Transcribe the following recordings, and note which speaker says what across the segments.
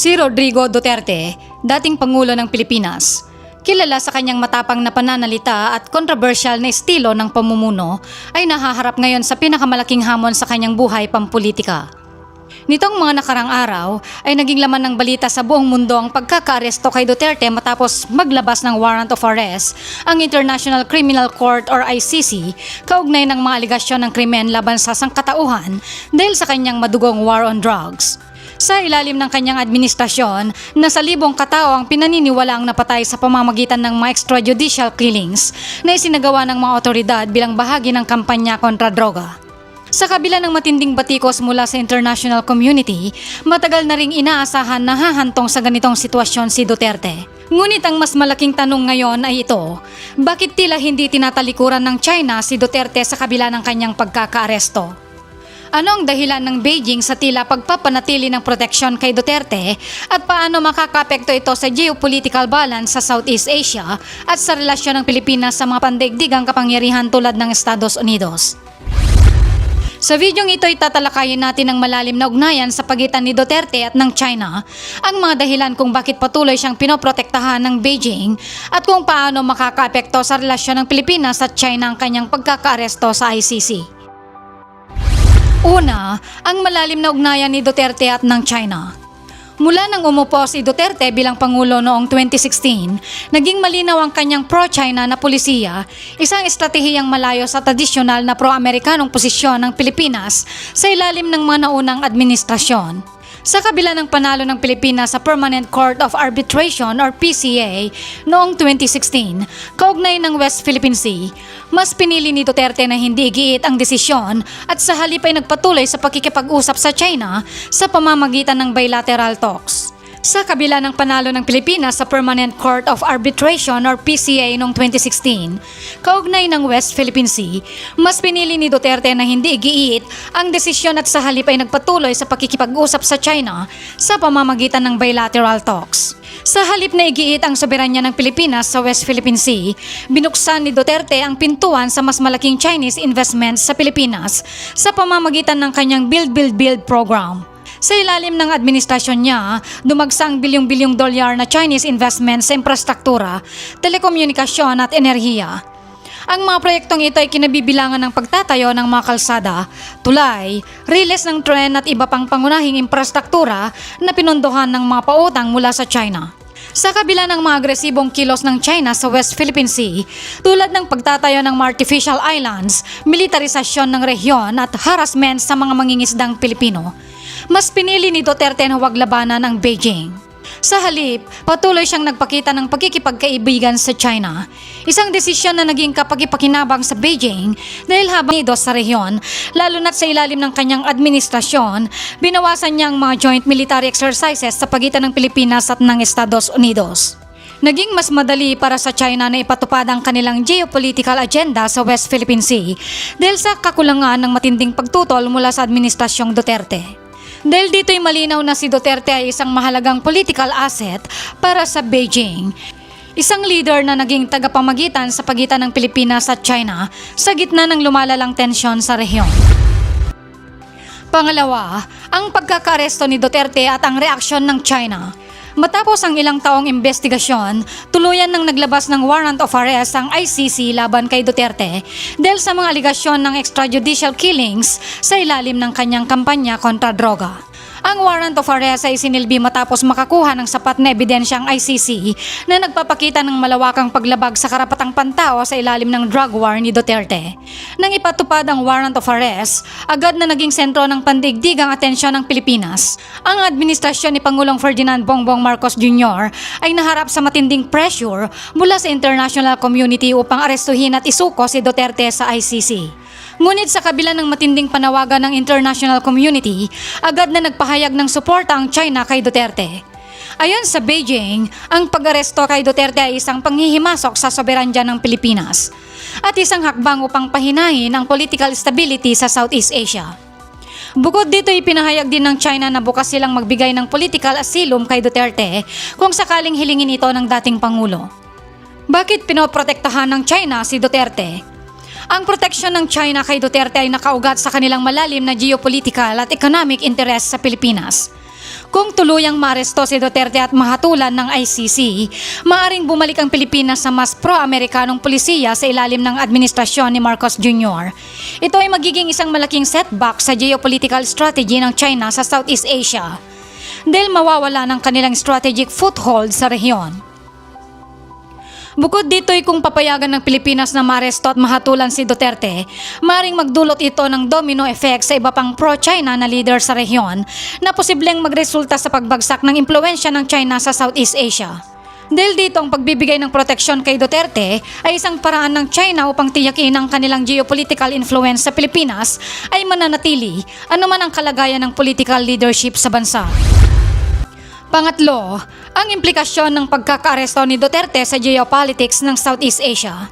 Speaker 1: Si Rodrigo Duterte, dating Pangulo ng Pilipinas, kilala sa kanyang matapang na pananalita at kontrobersyal na estilo ng pamumuno, ay nahaharap ngayon sa pinakamalaking hamon sa kanyang buhay pampolitika. Nitong mga nakarang araw ay naging laman ng balita sa buong mundo ang pagkakaaresto kay Duterte matapos maglabas ng warrant of arrest ang International Criminal Court or ICC kaugnay ng mga aligasyon ng krimen laban sa sangkatauhan dahil sa kanyang madugong war on drugs. Sa ilalim ng kanyang administrasyon, nasa libong katao ang pinaniniwalaang napatay sa pamamagitan ng mga extrajudicial killings na isinagawa ng mga otoridad bilang bahagi ng kampanya kontra droga. Sa kabila ng matinding batikos mula sa international community, matagal na ring inaasahan na hahantong sa ganitong sitwasyon si Duterte. Ngunit ang mas malaking tanong ngayon ay ito, bakit tila hindi tinatalikuran ng China si Duterte sa kabila ng kanyang pagkakaaresto? Ano ang dahilan ng Beijing sa tila pagpapanatili ng proteksyon kay Duterte at paano makakapekto ito sa geopolitical balance sa Southeast Asia at sa relasyon ng Pilipinas sa mga pandaigdigang kapangyarihan tulad ng Estados Unidos? Sa videong ito ay tatalakayin natin ang malalim na ugnayan sa pagitan ni Duterte at ng China, ang mga dahilan kung bakit patuloy siyang pinoprotektahan ng Beijing at kung paano makakaapekto sa relasyon ng Pilipinas at China ang kanyang pagkakaaresto sa ICC. Una, ang malalim na ugnayan ni Duterte at ng China. Mula nang umupo si Duterte bilang Pangulo noong 2016, naging malinaw ang kanyang pro-China na polisiya, isang estratehiyang malayo sa tradisyonal na pro-Amerikanong posisyon ng Pilipinas sa ilalim ng mga naunang administrasyon. Sa kabila ng panalo ng Pilipinas sa Permanent Court of Arbitration or PCA noong 2016, kaugnay ng West Philippine Sea, mas pinili ni Duterte na hindi igiit ang desisyon at sa halip ay nagpatuloy sa pakikipag-usap sa China sa pamamagitan ng bilateral talks. Sa kabila ng panalo ng Pilipinas sa Permanent Court of Arbitration or PCA noong 2016, kaugnay ng West Philippine Sea, mas pinili ni Duterte na hindi igiit ang desisyon at sa halip ay nagpatuloy sa pakikipag-usap sa China sa pamamagitan ng bilateral talks. Sa halip na igiit ang soberanya ng Pilipinas sa West Philippine Sea, binuksan ni Duterte ang pintuan sa mas malaking Chinese investments sa Pilipinas sa pamamagitan ng kanyang Build Build Build program. Sa ilalim ng administrasyon niya, dumagsang bilyong-bilyong dolyar na Chinese investments sa infrastruktura, telekomunikasyon at enerhiya. Ang mga proyektong ito ay kinabibilangan ng pagtatayo ng mga kalsada, tulay, riles ng tren at iba pang pangunahing infrastruktura na pinondohan ng mga pautang mula sa China. Sa kabila ng mga agresibong kilos ng China sa West Philippine Sea, tulad ng pagtatayo ng mga artificial islands, militarisasyon ng rehiyon at harassment sa mga mangingisdang Pilipino, mas pinili ni Duterte na huwag labanan ang Beijing. Sa halip, patuloy siyang nagpakita ng pagkikipagkaibigan sa China. Isang desisyon na naging kapagipakinabang sa Beijing dahil habang ito sa rehiyon, lalo na't sa ilalim ng kanyang administrasyon, binawasan niya ang mga joint military exercises sa pagitan ng Pilipinas at ng Estados Unidos. Naging mas madali para sa China na ipatupad ang kanilang geopolitical agenda sa West Philippine Sea dahil sa kakulangan ng matinding pagtutol mula sa administrasyong Duterte. Dahil dito'y malinaw na si Duterte ay isang mahalagang political asset para sa Beijing. Isang leader na naging tagapamagitan sa pagitan ng Pilipinas at China sa gitna ng lumalalang tensyon sa rehiyon. Pangalawa, ang pagkakaresto ni Duterte at ang reaksyon ng China. Matapos ang ilang taong investigasyon, tuluyan nang naglabas ng warrant of arrest ang ICC laban kay Duterte dahil sa mga aligasyon ng extrajudicial killings sa ilalim ng kanyang kampanya kontra droga. Ang warrant of arrest ay sinilbi matapos makakuha ng sapat na ebidensya ang ICC na nagpapakita ng malawakang paglabag sa karapatang pantao sa ilalim ng drug war ni Duterte. Nang ipatupad ang warrant of arrest, agad na naging sentro ng pandigdigang atensyon ng Pilipinas. Ang administrasyon ni Pangulong Ferdinand Bongbong Marcos Jr. ay naharap sa matinding pressure mula sa international community upang arestuhin at isuko si Duterte sa ICC. Ngunit sa kabila ng matinding panawagan ng international community, agad na nagpahayag ng suporta ang China kay Duterte. Ayon sa Beijing, ang pag-aresto kay Duterte ay isang panghihimasok sa soberanya ng Pilipinas at isang hakbang upang pahinahin ang political stability sa Southeast Asia. Bukod dito, ipinahayag din ng China na bukas silang magbigay ng political asylum kay Duterte kung sakaling hilingin ito ng dating Pangulo. Bakit pinoprotektahan ng China si Duterte? Ang proteksyon ng China kay Duterte ay nakaugat sa kanilang malalim na geopolitical at economic interest sa Pilipinas. Kung tuluyang maaresto si Duterte at mahatulan ng ICC, maaring bumalik ang Pilipinas sa mas pro-Amerikanong polisiya sa ilalim ng administrasyon ni Marcos Jr. Ito ay magiging isang malaking setback sa geopolitical strategy ng China sa Southeast Asia dahil mawawala ng kanilang strategic foothold sa rehiyon. Bukod dito ay kung papayagan ng Pilipinas na maaresto at mahatulan si Duterte, maring magdulot ito ng domino effect sa iba pang pro-China na leader sa rehiyon na posibleng magresulta sa pagbagsak ng impluensya ng China sa Southeast Asia. Dahil dito ang pagbibigay ng proteksyon kay Duterte ay isang paraan ng China upang tiyakin ang kanilang geopolitical influence sa Pilipinas ay mananatili anuman ang kalagayan ng political leadership sa bansa. Pangatlo, ang implikasyon ng pagkakaaresto ni Duterte sa geopolitics ng Southeast Asia.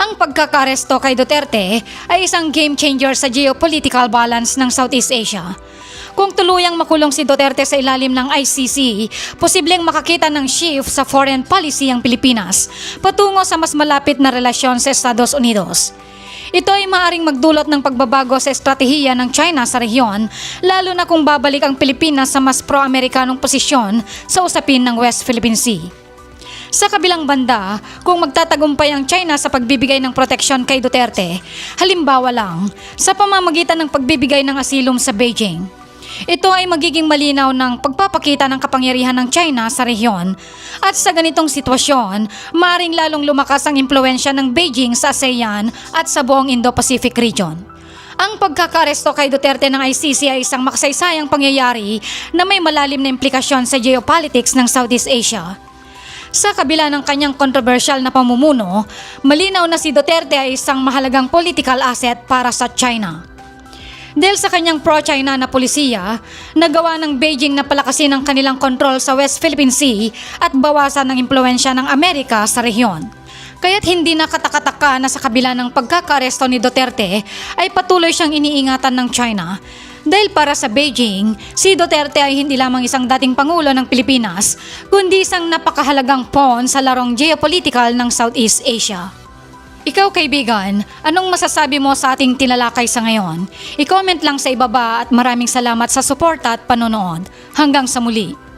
Speaker 1: Ang pagkakaaresto kay Duterte ay isang game changer sa geopolitical balance ng Southeast Asia. Kung tuluyang makulong si Duterte sa ilalim ng ICC, posibleng makakita ng shift sa foreign policy ang Pilipinas patungo sa mas malapit na relasyon sa Estados Unidos. Ito ay maaring magdulot ng pagbabago sa estratehiya ng China sa rehiyon, lalo na kung babalik ang Pilipinas sa mas pro-Amerikanong posisyon sa usapin ng West Philippine Sea. Sa kabilang banda, kung magtatagumpay ang China sa pagbibigay ng proteksyon kay Duterte, halimbawa lang, sa pamamagitan ng pagbibigay ng asilom sa Beijing, ito ay magiging malinaw ng pagpapakita ng kapangyarihan ng China sa rehiyon. At sa ganitong sitwasyon, maring lalong lumakas ang impluensya ng Beijing sa ASEAN at sa buong Indo-Pacific region. Ang pagkakaresto kay Duterte ng ICC ay isang makasaysayang pangyayari na may malalim na implikasyon sa geopolitics ng Southeast Asia. Sa kabila ng kanyang controversial na pamumuno, malinaw na si Duterte ay isang mahalagang political asset para sa China. Dahil sa kanyang pro-China na polisiya, nagawa ng Beijing na palakasin ang kanilang kontrol sa West Philippine Sea at bawasan ng impluensya ng Amerika sa rehiyon. Kaya't hindi nakatakataka na sa kabila ng pagkakaresto ni Duterte ay patuloy siyang iniingatan ng China. Dahil para sa Beijing, si Duterte ay hindi lamang isang dating pangulo ng Pilipinas, kundi isang napakahalagang pawn sa larong geopolitical ng Southeast Asia. Ikaw kaibigan, anong masasabi mo sa ating tinalakay sa ngayon? I-comment lang sa ibaba at maraming salamat sa suporta at panonood. Hanggang sa muli.